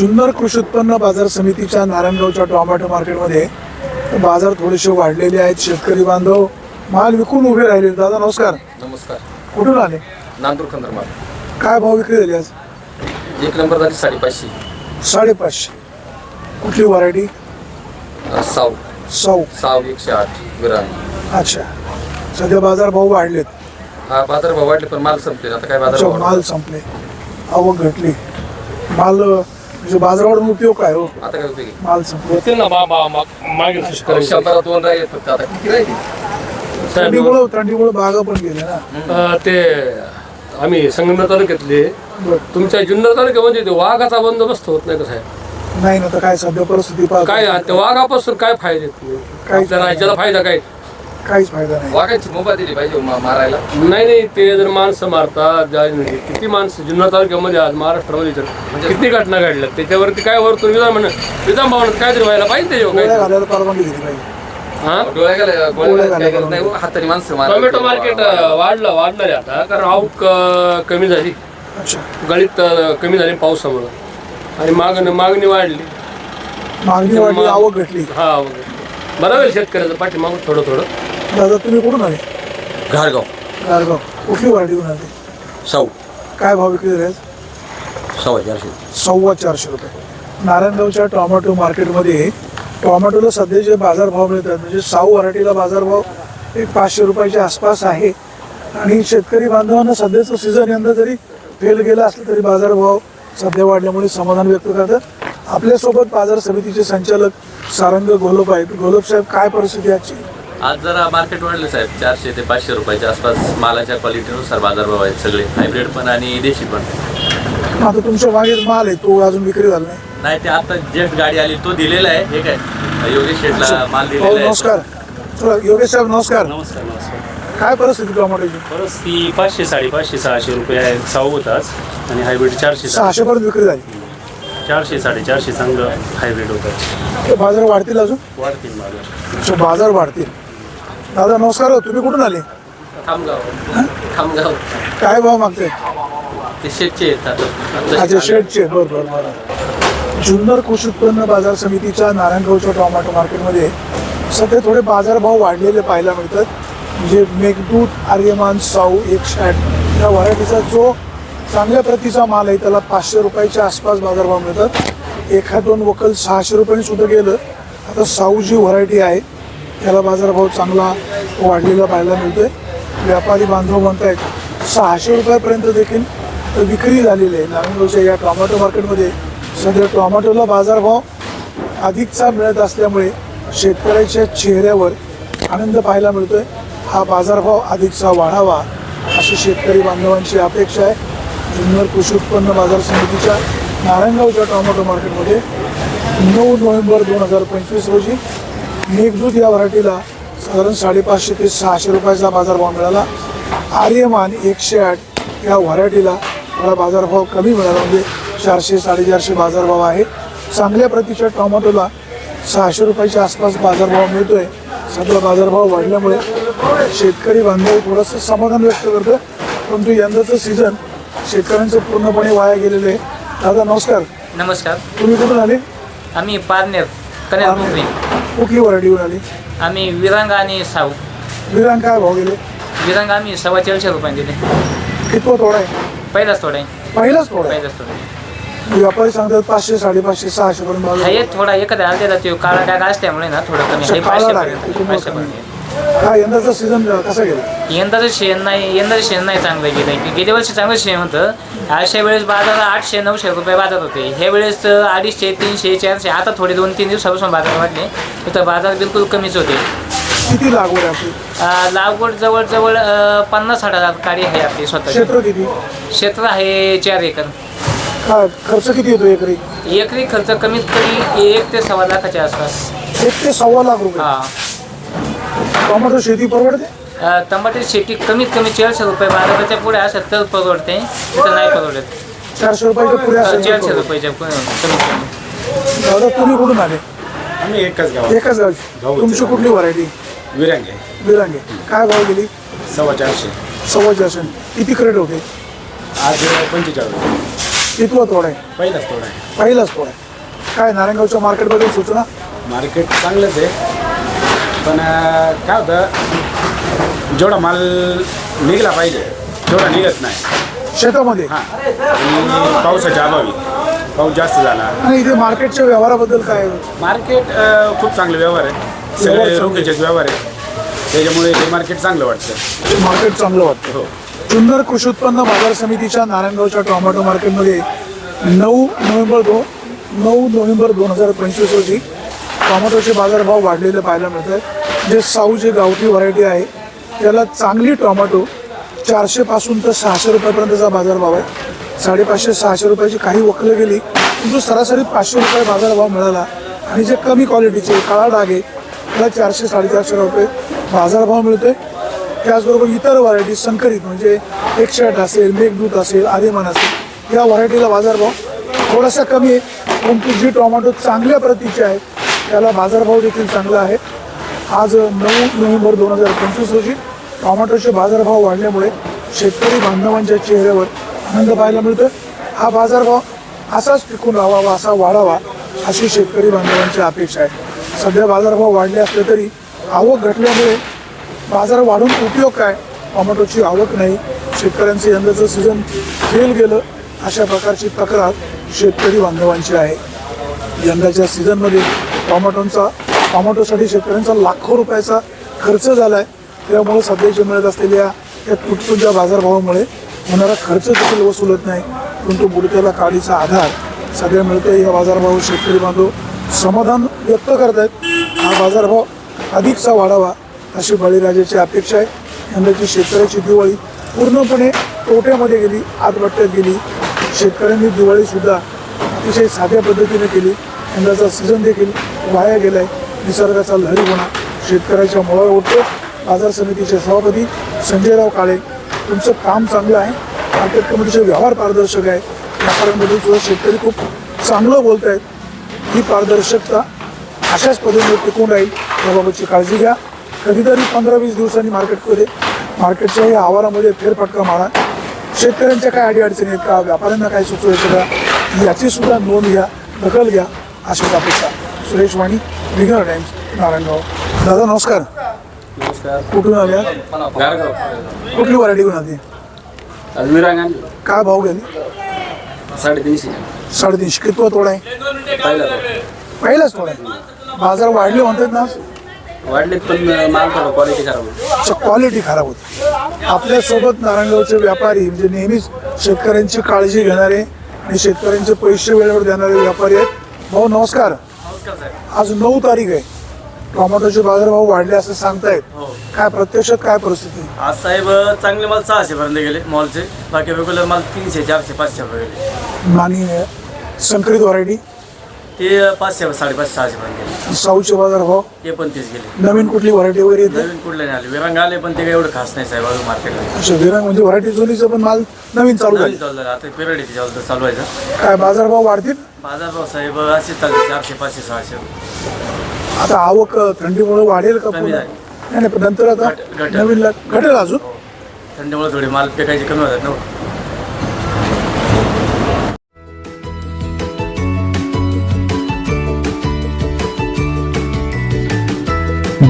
जुन्नर कृषी उत्पन्न बाजार समितीच्या नारायणगावच्या टोमॅटो मार्केटमध्ये बाजार थोडेसे वाढलेले आहेत. शेतकरी बांधव माल विकून उभे राहिले. दादा नमस्कार. नमस्कार. कुठून आले? नांदूर खंदरमाल काय भाव विक्री झाली आज? एक नंबर झाली साडेपाचशे. साडेपाचशे. कुठली व्हरायटी? अं, साव सौ साव एकशे आठ विरान अच्छा. सध्या बाजार भाव वाढलेत. हा बाजार भाव वाढले पण माल संपले आता काय बाजार अच्छा भाव माल संपले. आवक घटली. माल म्हणजे बाजारावरून उपयोग काय हो? आता काय उपयोगी माल संपले होतील ना बा बा मा- मागील अहो, शेतकऱ्यांचे. शंभरात दोन राहिले फक्त. आता किती राहिले? साहेब, थंडीमुळं थंडीमुळं बागा पण गेले ना. अं, ते आम्ही संगमनेर तालुक्यातले. बरं. तुमच्या जुन्नर तालुक्यामध्ये ते वाघाचा बंदोबस्त होत नाही का साहेब? नाही ना तर काय सध्या परिस्थिती पाहतो. काय त्या वाघापासून काय फायदे आहेत? नाही? काहीच आपल्या राज्याला फायदा काय? काहीच फायदा नाही. वाघांची मोबा दिली पाहिजे मा- मारायला? नाही नाही ते जर माणसं मारतात ज्या- म्हणजे किती माणसं जुन्नर तालुक्यामध्ये आज महाराष्ट्रामध्ये तर किती घटना घडल्या त्याच्यावरती काय वरतून विधान म्हण विधान भवनात काहीतरी व्हायला पाहिजे त्याच्यावर गोळ्या काहीतरी. घालायला परवानगी दिली पाहिजे. हा? डोळ्या गेल्या गोळ्या काय नाही हो, हाताने माणसं मारायला. टोमॅटो मार्केट वाढलं वाढलं रे आता कारण आवक अं, कमी झाली. अच्छा. गळीत अं, कमी झाली पावसामुळं. आणि मागणी मागणी वाढली. मागणी वाढली आवक घटली हा बरं होईल शेतकऱ्याचं पाठीमागून थोडं थोडं. दादा तुम्ही कुठून आले? घारगाव. गारगाव कुठली व्हरायटी घेऊन आले? सौ. काय भाव विक्री झाले आज? सव्वा चारशे सव्वा चारशे रुपये. नारायणगावच्या टोमॅटो मार्केटमध्ये टोमॅटोला सध्या जे बाजारभाव मिळतात म्हणजे साऊ व्हरायटीला बाजारभाव एक पाचशे रुपयाच्या आसपास आहे. आणि शेतकरी बांधवांना सध्याचं सीझन यंदा जरी फेल गेला असलं तरी बाजारभाव सध्या वाढल्यामुळे समाधान व्यक्त करतात. आपल्यासोबत बाजार समितीचे संचालक सारंग घोलप आहेत. घोलप साहेब काय परिस्थिती आहे आजची? आज जरा मार्केट वाढलं साहेब. चारशे ते पाचशे रुपयाच्या आसपास मालाच्या क्वालिटीनुसार बाजारभाव आहेत सगळे. हायब्रिड पण आणि देशी पण. आता तुमच्या मागे माल आहे तो अजून विक्री झाला नाही. नाही ते आता जस्ट गाडी आली. तो दिलेला आहे. हे काय? योगेश शेठला माल हो दिलेला आहे. नमस्कार. चला योगेश साहेब नमस्कार. नमस्कार नमस्कार. काय परिस्थिती टोमॅटोची? परत ती पाचशे साडेपाचशे सहाशे रुपये आहे. साऊ होताच आणि हायब्रिड चारशे सहाशे पर्यंत विक्री झाली. चारशे साडेचारशे चांगलं हायब्रिड होतं. ते बाजार वाढतील अजून? वाढतील बाजार. अच्छा, बाजार वाढतील. दादा नमस्कार हो, तुम्ही कुठून आले? खामगाव. खामगाव. काय भाव मागते ते शेटचे येतात अच्छा शेडचे बरं बरं बरं. जुन्नर कृषी उत्पन्न बाजार समितीच्या नारायणगावच्या टोमॅटो मार्केटमध्ये सध्या थोडे बाजारभाव वाढलेले पाहायला मिळतात. म्हणजे मेघदूत आर्यमान साऊ एकशे आठ या व्हरायटीचा जो चांगल्या प्रतीचा माल आहे त्याला पाचशे रुपयाच्या आसपास बाजारभाव मिळतात. एखाद दोन वकल सहाशे रुपयांनी सुद्धा गेलं. आता साऊ जी व्हरायटी आहे त्याला बाजारभाव चांगला वाढलेला पाहायला मिळतोय. व्यापारी बांधव म्हणत आहेत सहाशे रुपयापर्यंत देखील विक्री झालेली आहे. नारायणगावच्या या टोमॅटो मार्केटमध्ये सध्या टोमॅटोला बाजारभाव अधिकचा मिळत असल्यामुळे शेतकऱ्याच्या चेहऱ्यावर आनंद पाहायला मिळतोय. हा बाजारभाव अधिकचा वाढावा अशी शेतकरी बांधवांची अपेक्षा आहे. जुन्नर कृषी उत्पन्न बाजार समितीच्या नारायणगावच्या टोमॅटो मार्केटमध्ये नऊ नोव्हेंबर दोन हजार पंचवीस रोजी मेघदूत या व्हरायटीला साधारण साडेपाचशे ते सहाशे रुपयाचा बाजारभाव मिळाला. आर्यमान एकशे आठ या व्हरायटीला थोडा बाजारभाव कमी मिळाला म्हणजे चारशे साडेचारशे बाजारभाव आहे. चांगल्या प्रतीच्या टोमॅटोला सहाशे रुपयाच्या आसपास बाजारभाव मिळतोय. सध्या बाजारभाव वाढल्यामुळे शेतकरी बांधव थोडंसं समाधान व्यक्त करतं परंतु यंदाचं सीझन शेतकऱ्यांचं पूर्णपणे वाया गेलेलं आहे. दादा नमस्कार. नमस्कार. तुम्ही कुठून आले? आम्ही पारनेर कन्या कुठली घेऊन आली? आम्ही विरांग आणि साऊ विरांग काय भाव गेले. विरांग आम्ही सव्वा चारशे रुपये दिले. कितवा तोडा आहे? पहिलाच थोडा आहे. पहिलाच आहे? पहिलाच थोडा आहे. व्यापारी सांगतात पाचशे साडेपाचशे सहाशे पर्यंत हा एक थोडा एखादा आलेला तो काळा डाग असल्यामुळे ना थोडं कमी अच्छा, आहे काळा पाचशे डाग आहे, पर्यंत. कमी. हा यंदाचा सीझन कसा गेला? यंदाचं शेण नाही यंदाचं शेण नाही चांगलं गेलं. गेल्या वर्षी चांगलं शेण होतं. अशा वेळेस बाजारात आठशे नऊशे रुपये बाजार होते. ह्या वेळेस अडीचशे तीनशे चारशे आता थोडे दोन तीन दिवसापासून बाजार वाढले. तर बाजार बिलकुल कमीच होते. किती लागवड आहे आपली? अं, लागवड जवळजवळ अं, पन्नास साठ हजार काडी आहे आपली स्वतः क्षेत्र किती? क्षेत्र आहे चार एकर. खर्च किती येतो एकरी? एकरी खर्च कमीत कमी एक ते सव्वा लाखाच्या आसपास. एक ते सव्वा लाख रुपये. हा. टोमॅटो शेती परवडते? अं, टमाटे शेती कमीत कमी चारशे रुपये बाजाराच्या पुढे असेल तर परवडते तिथं नाही परवडत. चारशे रुपयाच्या पुढे असेल चारशे. रुपयाच्या पुढे कमीत कमी. दादा तुम्ही कुठून आले? आम्ही एकच गाव एकाच गावची. तुमची कुठली व्हरायटी? विरांग. आहे विरांगे. काय भाव गेली? सव्वा चारशे. सव्वा चारशे. किती क्रेट होते? आज पंचेचाळीस. कितवा तोडा आहे. पहिलाच थोडा आहे. पहिलाच तोडा आहे. काय नारायणगावच्या मार्केटबद्दल सूचना? मार्केट चांगलंच आहे. पण काय होतं जेवढा माल निघला पाहिजे तेवढा निघत नाही. शेतामध्ये? हां. आणि पावसाच्या अभावी पाऊस जास्त झाला. आणि इथे मार्केटच्या व्यवहाराबद्दल काय? मार्केट अं, खूप चांगले व्यवहार आहे सगळे. रोखीचेच व्यवहार आहे त्याच्यामुळे हे मार्केट चांगलं वाटतं. मार्केट चांगलं वाटतं. हो. जुन्नर कृषी उत्पन्न बाजार समितीच्या नारायणगावच्या टोमॅटो मार्केटमध्ये नऊ नोव्हेंबर दोन नऊ नोव्हेंबर दोन हजार पंचवीस रोजी टोमॅटोचे बाजारभाव वाढलेले पाहायला मिळत आहे जे साऊ जे गावठी व्हरायटी आहे त्याला चांगली टोमॅटो चारशेपासून तर सहाशे रुपयापर्यंतचा बाजारभाव आहे. साडेपाचशे सहाशे रुपयाची काही वकलं गेली परंतु सरासरी पाचशे रुपये बाजारभाव मिळाला. आणि जे कमी क्वालिटीचे काळा डाग आहे त्याला चारशे साडेचारशे रुपये बाजारभाव मिळतोय. त्याचबरोबर इतर व्हरायटी संकरित म्हणजे एकशेट असेल मेघदूत असेल आर्यमान असेल या व्हरायटीला बाजारभाव थोडासा कमी आहे. परंतु जी टोमॅटो चांगल्या प्रतीची आहे त्याला बाजारभाव देखील चांगला आहे. आज नऊ नोव्हेंबर दोन हजार पंचवीस रोजी टोमॅटोचे बाजारभाव वाढल्यामुळे शेतकरी बांधवांच्या चेहऱ्यावर आनंद पाहायला मिळतो हा बाजारभाव असाच टिकून राहावा असा वाढावा अशी शेतकरी बांधवांची अपेक्षा आहे. सध्या बाजारभाव वाढले असले तरी आवक घटल्यामुळे बाजार वाढून उपयोग काय? टोमॅटोची आवक नाही. शेतकऱ्यांचं यंदाचं सीझन फेल गेलं अशा प्रकारची तक्रार शेतकरी बांधवांची आहे. यंदाच्या सीझनमध्ये टोमॅटोंचा टोमॅटोसाठी शेतकऱ्यांचा लाखो रुपयाचा खर्च झाला आहे त्यामुळे सध्याची मिळत असलेल्या या तुटपुंच्या बाजारभावामुळे होणारा खर्च देखील वसूलत नाही. परंतु बुडत्याला काडीचा आधार सध्या मिळतोय. या बाजारभाव शेतकरी बांधव समाधान व्यक्त करत आहेत हा बाजारभाव अधिकचा वाढावा अशी बळीराजाची अपेक्षा आहे. यंदाची शेतकऱ्याची दिवाळी पूर्णपणे तोट्यामध्ये गेली आतबट्ट्यात गेली. शेतकऱ्यांनी दिवाळीसुद्धा अतिशय साध्या पद्धतीने केली. यंदाचा सीझन देखील वाया गेलाय. निसर्गाचा लहरीपणा शेतकऱ्याच्या मुळावर उठतो. बाजार समितीचे सभापती संजयराव काळे तुमचं काम चांगलं आहे. मार्केट कमिटीचे व्यवहार पारदर्शक आहे. व्यापाऱ्यांबद्दल सुद्धा शेतकरी खूप चांगलं बोलत आहेत ही पारदर्शकता अशाच पद्धतीने टिकून राहील याबाबतची काळजी घ्या. कधीतरी पंधरा वीस दिवसांनी मार्केटमध्ये मार्केटच्या या आवारामध्ये फेरफटका मारा. शेतकऱ्यांच्या काय अडीअडचणी आहेत का? व्यापाऱ्यांना काय सुचवायचं का? याची सुद्धा नोंद घ्या दखल घ्या. अशीच अपेक्षा. सुरेश वाणी विघ्नर टाइम्स नारायणगाव दादा नमस्कार. नमस्कार. कुठून आल्या गारगाव. कुठली व्हरायटी घेऊन आली? विरांगण काय भाव गेली साडेतीनशे. साडेतीनशे. कितवा तोडा आहे? पहिला पहिलाच तोडा आहे. बाजार वाढले म्हणतात ना. वाढलेत पण माल थोडा क्वालिटी खराब होती. क्वालिटी खराब होती. आपल्यासोबत नारायणगावचे व्यापारी म्हणजे नेहमीच शेतकऱ्यांची काळजी घेणारे आणि शेतकऱ्यांचे पैसे वेळेवर देणारे व्यापारी आहेत. भाऊ नमस्कार. आज नऊ तारीख आहे. टोमॅटोचे बाजारभाव वाढले असं सांगतायत. काय प्रत्यक्षात काय परिस्थिती? आज साहेब चांगले माल सहाशे पर्यंत गेले मॉलचे बाकी रेग्युलर माल तीनशे चारशे पाचशे गेले. आणि संकरित व्हरायटी ते पाचशे साडेपाचशे सहाशे पर्यंत गेले. साऊचे बाजारभाव ते पण तीस गेले. नवीन कुठली व्हरायटी वगैरे येते? नवीन कुठले नाही आले. विरांग आले पण ते काही एवढं खास नाही साहेब अजून मार्केटला अशा विरांग म्हणजे व्हरायटी जुनीचं पण माल नवीन चालू नवीन झाली चालू झालं. आता पिरियड आहे त्याच्यावर चालू व्हायचं काय बाजारभाव वाढतील? बाजारभाव साहेब असेच चालते चारशे पाचशे सहाशे. आता आवक अ, थंडीमुळे वाढेल का कमी झाली. नाही नाही पण नंतर आता घट- घटेल. नवीन घटेल अजून? थंडीमुळे थोडे माल पेकायचे कमी होतात ना